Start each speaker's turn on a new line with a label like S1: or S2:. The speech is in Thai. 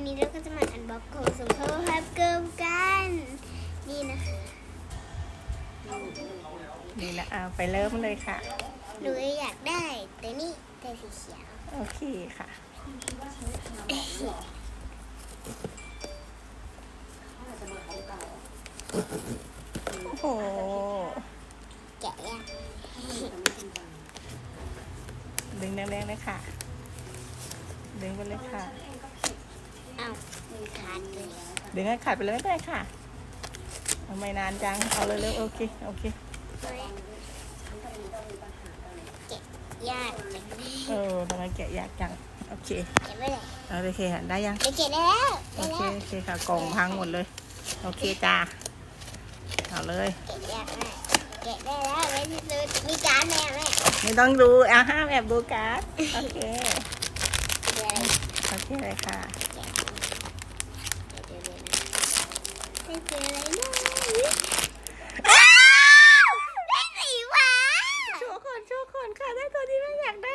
S1: วันนี้เราก็จะมาอันบ็อกของสมโพฮับเกิลกัน นี่นะคะ
S2: นี่นะเอาไปเริ่มเลยค่ะ
S1: หนูอยากได้แต่นี่แต่สีเขียว
S2: โอเคค่ะ โอ้โห
S1: แกะยาก
S2: ดึงแรงๆเลยค่ะ ดึงไปเลยค่ะ
S1: เอาขาดเลย
S2: ดึงให้ขาดไปเลยไม่ได้ค่ะเอาไม่นานจัง เอาเลยเร็วๆโอเค โอเค
S1: แกะยากจังเลย
S2: เออทำไมแกะยากจัง โอเค
S1: แกะไม่ได้
S2: เอาโอเคค่ะได้ยัง
S1: เดี๋ยวแกะได้แล้ว
S2: โอ
S1: ได้
S2: เค
S1: แล้ว
S2: โอเคค่ะ กล่องพังหมดเลย โอเคจ้า เอาเลย
S1: แกะยากมากแกะได้แล้วไม่ซื้อมีการดแม่แม่
S2: ไม่ต้องดูเอาห้ามแอบดูการ์ด โอเค
S1: เดี๋ยวอะไร
S2: โอเคเลยค่ะ
S1: แก คืออะไรนะอ้าวได้สีฟ้า โชว์ก่อนโชว์ก่อนค่ะได้ตัวที่ไม่อยากได้